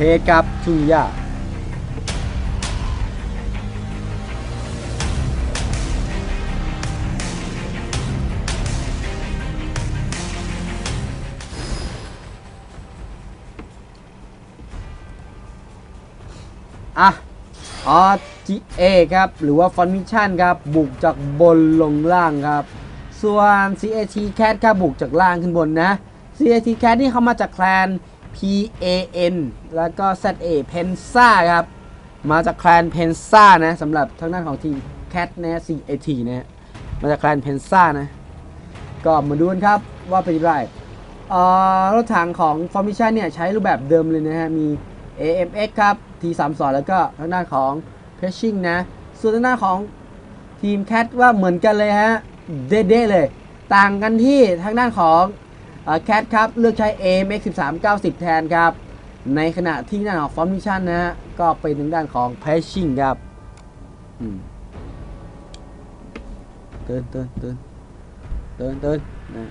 เฮดครับชุนยาอะ RTA ครับ หรือว่า Fun Mission ครับ บุกจากบนลงล่างครับ ส่วน CAT Cat ครับบุกจากล่างขึ้นบนนะ CAT Cat นี่เขามาจากแคลน PAN แล้วก็ ZA Pensa ครับ มาจากแคลน Pensa นะสำหรับทางด้านของทีม Cat นะ CAT นะมาจากแคลน Pensa นะ ก็มาดูกันครับว่าเป็นยังไงรถถังของ Formation เนี่ย ใช้รูปแบบเดิมเลยนะฮะ มี AMX ครับ T32 แล้วก็ทางด้านของ Pressing นะ ส่วนทางด้านของทีม Cat ว่าเหมือนกันเลยฮะ เด้ๆเลย ต่างกันที่ทางด้านของ แคทครับ เลือกใช้ AMX 1390 แทนครับ ในขณะที่ด้านของ Formation นะฮะ ก็เป็นทางด้านของ Pressing ครับเตือนเตือนเตือนเตือนเตือนนะ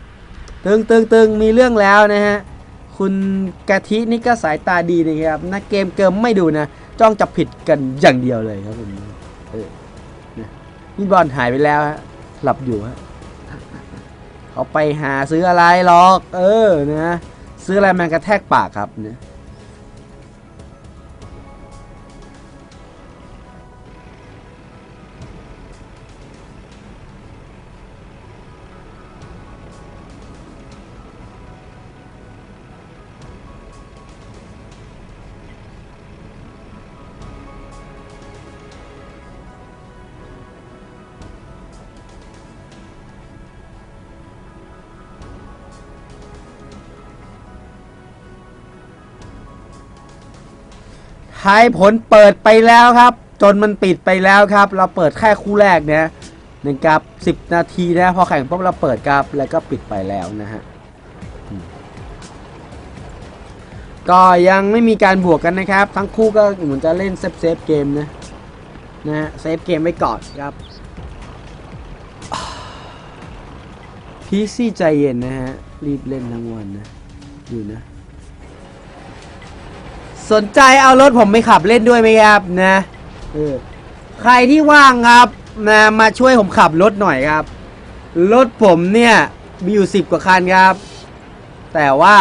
ตึงตึงตึงมีเรื่องแล้วนะฮะ คุณกะทินี่ก็สายตาดีนะครับนักเกมเกิมไม่ดูนะ จ้องจับผิดกันอย่างเดียวเลยครับผมเออนะนี่บอลหายไปแล้วฮะหลับอยู่ฮะ เขาไปหาซื้ออะไรหรอก เออนะซื้ออะไรมันกระแทกปากครับเนี่ย ท้ายผลเปิดไปแล้วครับ จนมันปิดไปแล้วครับ เราเปิดแค่คู่แรกเนี่ยหนึ่งกับ10นาทีนะพอแข่งปุ๊บเราเปิดครับแล้วก็ปิดไปแล้วนะฮะก็ยังไม่มีการบวกกันนะครับ ทั้งคู่ก็เหมือนจะเล่นเซฟเซฟเกมนะนะฮะเซฟเกมไว้ก่อนครับพีซี่ใจเย็นนะฮะรีบเล่นทั้งวันนะอยู่นะ สนใจเอารถผมไปขับเล่นด้วยไหมครับนะเออใครที่ว่างครับนะมาช่วยผมขับรถหน่อยครับ รถผมเนี่ยมีอยู่สิบกว่าคันครับ แต่ว่า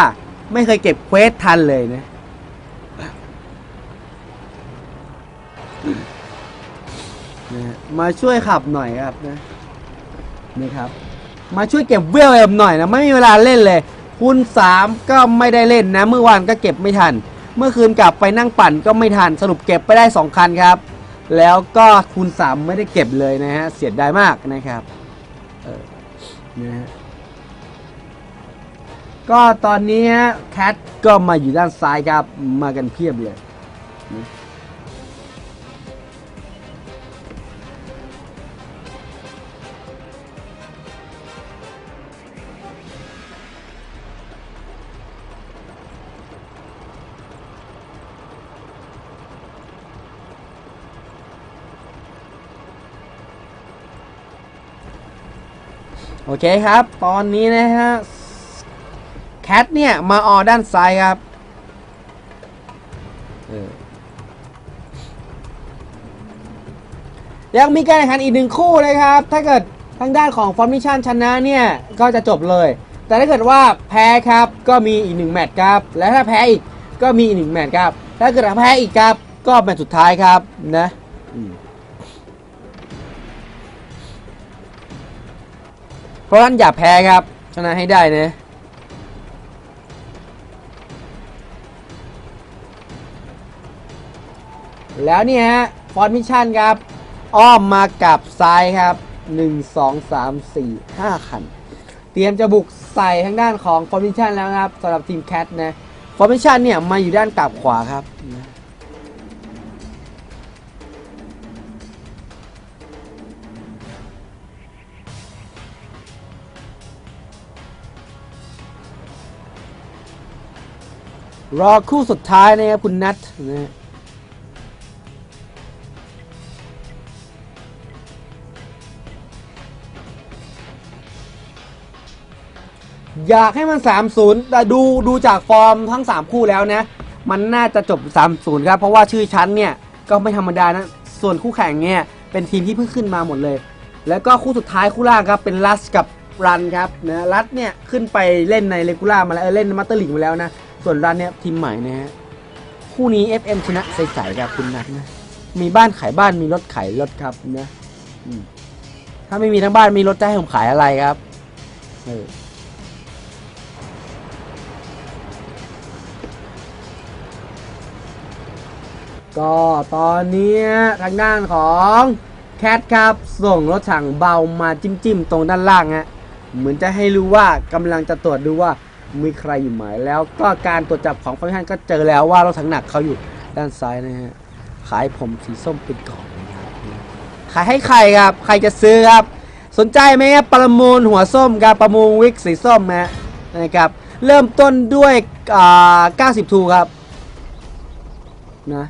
ไม่เคยเก็บเควสทันเลยนะ มาช่วยขับหน่อยครับนะ นี่ครับ มาช่วยเก็บเวลเอ็มหน่อยนะ ไม่มีเวลาเล่นเลย คุณสามก็ไม่ได้เล่นนะ เมื่อวานก็เก็บไม่ทัน เมื่อคืนกลับไปนั่งปั่นก็ไม่ทันสรุปเก็บไปได้ 2 คันครับ แล้วก็คูณ 3 ไม่ได้เก็บเลยนะฮะ เสียดายมากนะครับเออนะฮะก็ตอนนี้แคทก็มาอยู่ด้านซ้ายครับ มากันเพียบเลยนะ โอเคครับ ตอนนี้นะฮะแคทเนี่ย มาออด้านซ้ายครับเออยังมีการแข่งขันอีกหนึ่งคู่นะครับ ถ้าเกิดทางด้านของฟอร์มิชันชนะเนี่ย ก็จะจบเลย แต่ถ้าเกิดว่าแพ้ครับก็มีอีกหนึ่งแมตช์ครับ และถ้าแพ้อีกก็มีอีกหนึ่งแมตช์ครับ ถ้าเกิดแพ้อีกครับ ก็แมตช์สุดท้ายครับนะ เพราะฉะนั้นอย่าแพ้ครับ ชนะให้ได้นะแล้วเนี่ยฮะ ฟอร์มิชันครับ อ้อมมากับซ้ายครับ 1 2 3 4 5 คัน เตรียมจะบุกใส่ทางด้านของฟอร์มิชันแล้วครับสำหรับทีมแคทนะ ฟอร์มิชันเนี่ย มาอยู่ด้านกลับขวาครับ รอคู่สุดท้ายนะครับคุณนัทนะอยากให้มัน 3-0 แต่ดูดูจากฟอร์มทั้ง 3 คู่แล้วนะ มันน่าจะจบ 3-0 ครับ เพราะว่าชื่อชั้นเนี่ย ก็ไม่ธรรมดานะ ส่วนคู่แข่งเนี่ย เป็นทีมที่เพิ่งขึ้นมาหมดเลย แล้วก็คู่สุดท้ายคู่ล่างครับ เป็นลัสกับรันครับนะรัสเนี่ย ขึ้นไปเล่นในเลกูล่ามาแล้วเล่นมัตเตอร์ลิกมาแล้วนะ ส่วนรันเนี่ยทีมใหม่นะฮะคู่นี้ FM ชนะใสๆครับคุณนัทนะ มีบ้านขายบ้านมีรถขายรถครับนะถ้าไม่มีทั้งบ้านมีรถจะให้ผมขายอะไรครับเออก็ตอนนี้ทางด้านของแคทครับ ส่งรถถังเบามาจิ้มจิ้มๆตรงด้านล่างฮะเหมือนจะให้รู้ว่ากำลังจะตรวจดูว่า มีใครอยู่ไหมแล้วก็การตรวจจับของฟังก์ชันก็เจอแล้วว่ารถถังหนักเขาอยู่ด้านซ้ายนะฮะขายผมสีส้มเป็นกล่องนะครับขายให้ใครครับ ใครจะซื้อครับ สนใจไหมครับประมูลหัวส้มครับประมูลวิกสีส้มนะนะครับเริ่มต้นด้วยอ่า90ทูครับนะ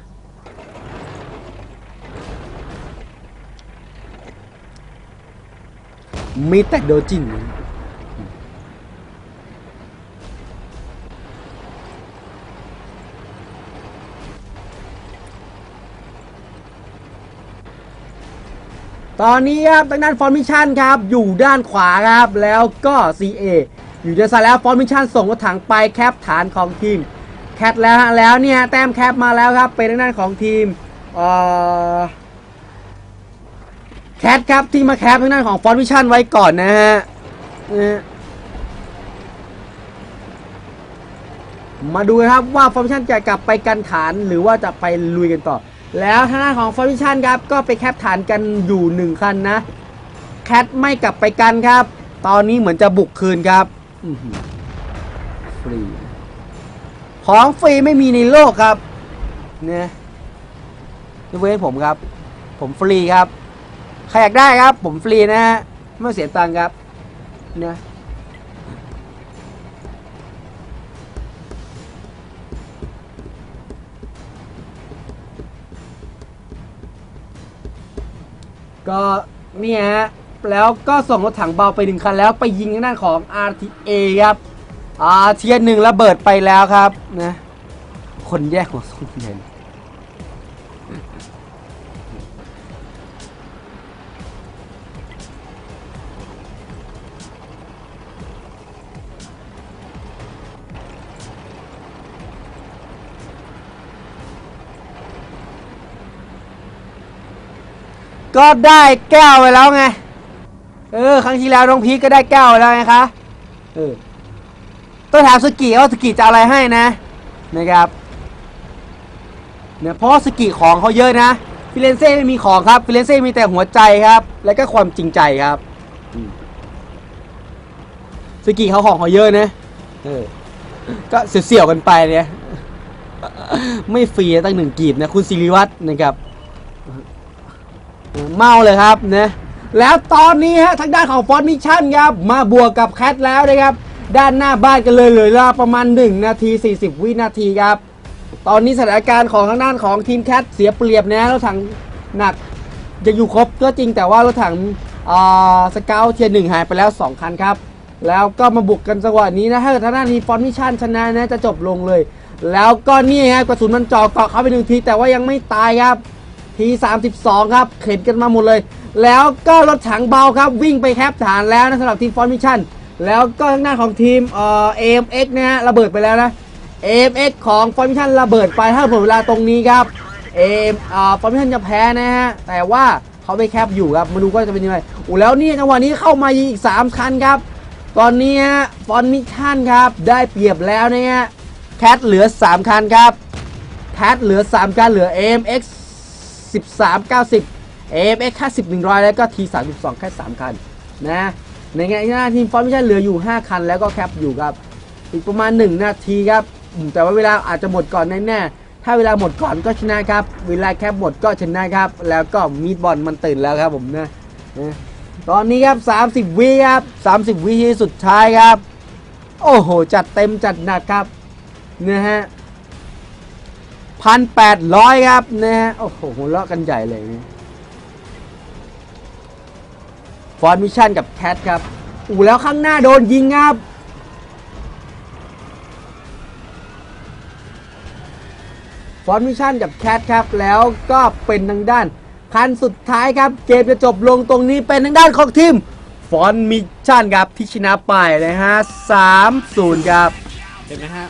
มีแต่โดจิน ตอนนี้ครับทางด้านฟอร์มิชันครับ อยู่ด้านขวาครับ แล้วก็ CA อยู่ด้านซ้ายแล้วฟอร์มิชันส่งกรถถังไปแคปฐานของทีม แคปแล้วฮะแล้วเนี่ยแต้มแคปมาแล้วครับ เป็นทางด้านของทีมเอ่อแคทครับที่มาแคปทางด้านของฟอนวิชั่นไว้ก่อนนะฮะมาดูครับว่าฟอร์มิชั่นจะกลับไปกันฐานหรือว่าจะไปลุยกันต่อ แล้วทางด้านของฟอร์มิชันครับ ก็ไปแคปฐานกันอยู่หนึ่งคันนะ แคทไม่กลับไปกันครับ ตอนนี้เหมือนจะบุกคืนครับฟรี ของฟรีไม่มีในโลกครับ เนี่ยยกเว้นผมครับ ผมฟรีครับ ใครอยากได้ครับ ผมฟรีนะฮะไม่เสียตังค์ครับ เนะ ก็เนี่ยฮะแล้วก็ส่งรถถังเบาไปหนึ่งคันแล้วไปยิงทางด้านของ RTA ครับอ่าเทียนหนึ่งระเบิดไปแล้วครับนะคนแยกหัวส้มเงิน ก็ได้แก้วไปแล้วไง เออ ครั้งที่แล้วน้องพีคก็ได้แก้วไปแล้วไงคะเออต้องถามสกิว่าสกิจะอะไรให้นะนะครับเนี่ยเพราะสกิของเขาเยอะนะฟิเลนเซ่ไม่มีของครับฟิเลนเซ่มีแต่หัวใจครับ และก็ความจริงใจครับสกิเขาของเขาเยอะนะเออก็เสี่ยวๆกันไปเนี่ยไม่ฟรีตั้งหนึ่งกีบนะ คุณสิริวัฒน์นะครับ เมาเลยครับนะแล้วตอนนี้ฮะทางด้านของฟอนมิชชั่นครับมาบวกกับแคทแล้วนะครับ ด้านหน้าบ้านกันเลยเหลยเวลาประมาณ 1 นาที 40 วินาทีครับ ตอนนี้สถานการณ์ของทางด้านของทีมแคทเสียเปรียบนะรถถังหนักจะอยู่ครบก็จริงแต่ว่ารถถังสเกลเทียร์หนึ่งหายไปแล้ว 2 คันครับ แล้วก็มาบุกกันจังหวะนี้นะถ้าเกิดทางด้านนี้ฟอนมิชชั่นชนะนะจะจบลงเลย แล้วก็นี่ฮะกระสุนมันเจ่อเกาะเข้าไปหนึ่งทีแต่ว่ายังไม่ตายครับ ที32 ครับ เข็นกันมาหมดเลย แล้วก็รถถังเบาครับ วิ่งไปแคปฐานแล้วนะสำหรับทีมฟอนมิชชั่น แล้วก็ทางด้านของทีมเอ่อ AMX นะฮะระเบิดไปแล้วนะ AMX ของฟอนมิชชั่นระเบิดไปถ้าหมดเวลาตรงนี้ครับเอ่อฟอนมิชชั่นจะแพ้นะฮะแต่ว่าเขาไปแคปอยู่ครับมาดูก็จะเป็นยังไงโอ้แล้วนี่จังหวะนี้เข้ามายิงอีก 3 คันครับ ตอนนี้ฟอนมิชชั่นครับได้เปรียบแล้วนะฮะแคทเหลือ 3 คันครับแคทเหลือ 3 คันเหลือ AMX 13 90 AFX แค่10 100 แล้วก็ T 32แค่3คันนะในงานหน้าทีมฟอร์มิชันเหลืออยู่ 5 คันแล้วก็แคปอยู่ครับ อีกประมาณ 1 นาทีครับ แต่ว่าเวลาอาจจะหมดก่อนแน่ๆถ้าเวลาหมดก่อนก็ชนะครับ เวลาแคปหมดก็ชนะครับ แล้วก็มีดบอลมันตื่นแล้วครับผมนะนะตอนนี้ครับ 30 วิครับ 30 วิที่สุดท้ายครับ โอ้โห จัดเต็มจัดหนักครับนะฮะ พันแปดร้อยครับนะฮะโอ้โหหัวเราะกันใหญ่เลยฟอนมิชชั่นกับแคทครับอู้แล้วข้างหน้าโดนยิงครับฟอนมิชชั่นกับแคทครับ แล้วก็เป็นทางด้าน คันสุดท้ายครับ เกมจะจบลงตรงนี้เป็นทางด้านของทีมฟอนมิชชั่นครับที่ชนะไปนะฮะ3-0ครับ เห็นไหมฮะ